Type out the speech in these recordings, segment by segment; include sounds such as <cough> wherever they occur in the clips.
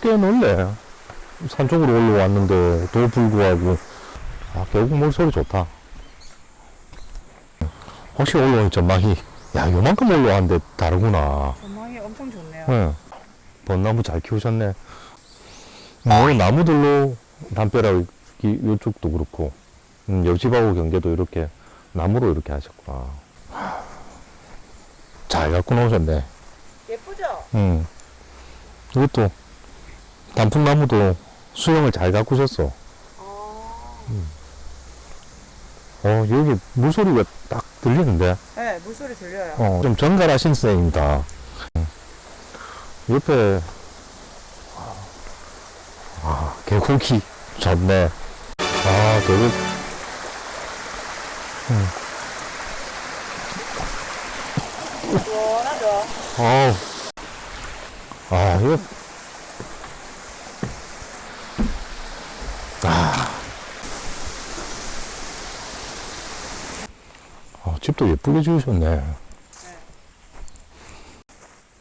꽤 넓네. 산 쪽으로 올라왔는데도 불구하고, 아, 결국 물소리 좋다. 확실히 올라오니 전망이, 야, 요만큼 올라왔는데 다르구나. 전망이 엄청 좋네요. 네. 벚나무 잘 키우셨네. 어, 나무들로 담벼락, 이- 요쪽도 그렇고, 음, 옆집하고 경계도 이렇게 나무로 이렇게 하셨구나. 잘 갖고 놓으셨네. 예쁘죠? 음. 이것도 단풍나무도 수영을 잘 가꾸셨어. 아, 어, 여기 물소리가 딱 들리는데, 네, 물소리 들려요. 어, 좀 정갈하신 쌤입니다. 음. 옆에, 아, 계곡이 좋네. 아, 계곡. 시원하죠? 아우. 아, 이거. 집도 예쁘게 지으셨네.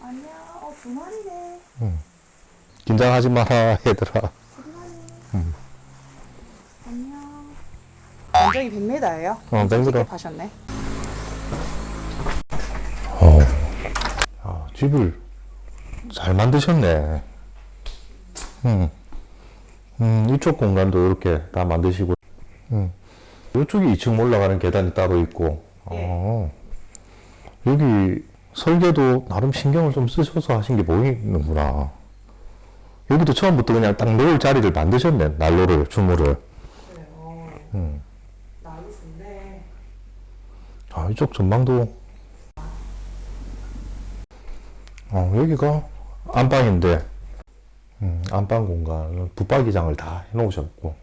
안녕. 어, 두 마리네. 긴장하지 마라, 얘들아. 안녕. 면적이 100m예요? 어, 100m. 파셨네. 어. 아, 집을 잘 만드셨네. 음. 음, 이쪽 공간도 이렇게 다 만드시고. 음. 이쪽이 2층 올라가는 계단이 따로 있고. 어. 여기 설계도 나름 신경을 좀 쓰셔서 하신 게 보이는구나. 여기도 처음부터 그냥 딱 놓을 자리를 만드셨네. 난로를. 그래요. 음. 나도 좋네. 아, 이쪽 전망도. 어, 여기가 안방인데, 음, 안방 공간은 붙박이장을 다 해놓으셨고,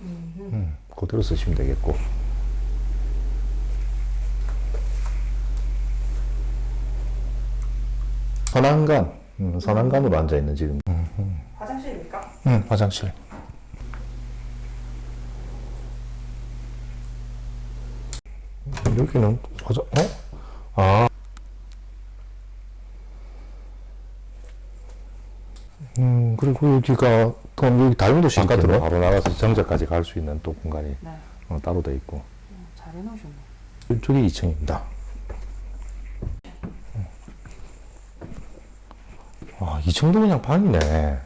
음, 그대로 쓰시면 되겠고. 선안간, 음, 선안간으로 앉아 있는 지금, 음, 화장실입니까? 음, 화장실. 여기는 화장, 어? 아. 음, 그리고 여기가, 그럼 여기 다용도 바깥으로 바로 나가서 정자까지 갈 수 있는 또 공간이 네. 어, 따로 돼 있고. 잘 해놓으셨네. 이쪽이 2층입니다. 아, 2층도 그냥 방이네. 네,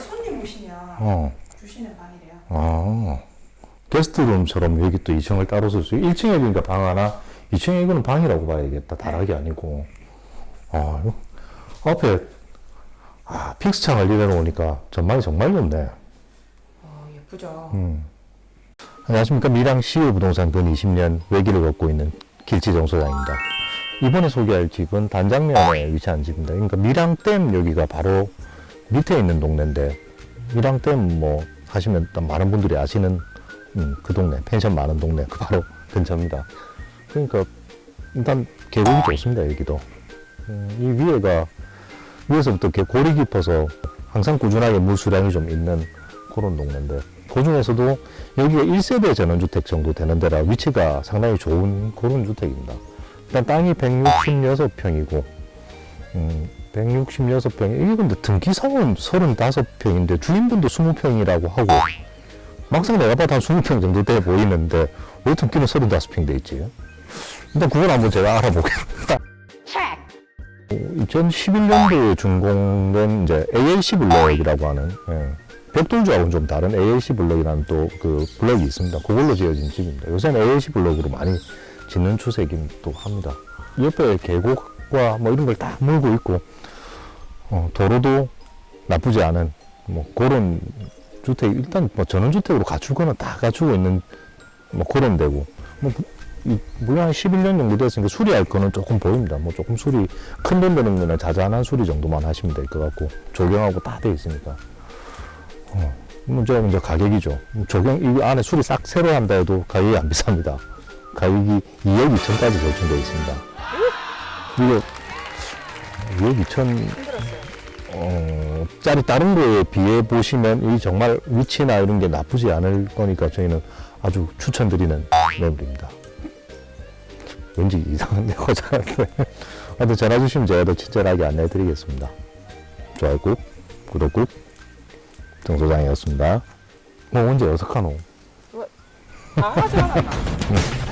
손님 오시면 어. 주시는 방이래요. 아, 게스트룸처럼 여기 또 2층을 따로 쓸 수, 1층에 그러니까 방 하나, 2층에 이거는 방이라고 봐야겠다. 다락이 아니고. 아, 이거 앞에, 아, 픽스창을 내려놓으니까 전망이 정말 좋네. 어, 예쁘죠? 음. 안녕하십니까. 미랑 시우 부동산 근 20년 외기를 걷고 있는 길치정 소장입니다. 이번에 소개할 집은 단장면에 위치한 집입니다. 그러니까 미랑댐 여기가 바로 밑에 있는 동네인데, 미랑댐 뭐 하시면 많은 분들이 아시는 음, 그 동네, 펜션 많은 동네, 그 바로 <laughs> 근처입니다. 그러니까 일단 계곡이 좋습니다, 여기도. 음, 이 위에가, 위에서부터 골이 깊어서 항상 꾸준하게 물 수량이 좀 있는 그런 동네인데, 그 중에서도 여기가 1세대 전원주택 정도 되는 데라 위치가 상당히 좋은 그런 주택입니다. 일단 땅이 166평이고, 음, 166평. 이게 근데 등기상은 35평인데 주인분도 20평이라고 하고, 막상 내가 봐도 한 20평 정도 돼 보이는데, 왜 등기는 35평 돼 있지? 일단 그건 한번 제가 알아보겠습니다. 2011년도에 준공된 이제 ALC 블럭이라고 하는, 예, 벽돌주하고는 좀 다른 ALC 블럭이라는 또 그 블럭이 있습니다. 그걸로 지어진 집입니다. 요새는 ALC 블럭으로 많이 짓는 추세이긴 또 합니다. 옆에 계곡과 뭐 이런 걸 다 물고 있고, 어, 도로도 나쁘지 않은 뭐 그런 주택, 일단 뭐 전원주택으로 갖출 거는 다 갖추고 있는 뭐 그런 데고, 뭐, 이, 물론 한 11년 정도 됐으니까 수리할 거는 조금 보입니다. 뭐 조금 수리, 큰돈 드는 거는 자잘한 수리 정도만 하시면 될 것 같고, 조경하고 다 돼 있으니까. 어, 문제는 이제 가격이죠. 조경, 이 안에 수리 싹 새로 한다 해도 가격이 안 비쌉니다. 가격이 2억 2천까지 결정되어 있습니다. 이거 2억 2천 힘들었어요. 어, 짜리 다른 거에 비해 보시면 이 정말 위치나 이런 게 나쁘지 않을 거니까 저희는 아주 추천드리는 매물입니다. 왠지 이상한데 거잖아요. 하여튼 전화 주시면 제가 더 친절하게 안내해 드리겠습니다. 좋아요 꾹, 구독 꾹 정 소장이었습니다. 뭐 언제 어색하노? 아, 하지 않았나? <laughs>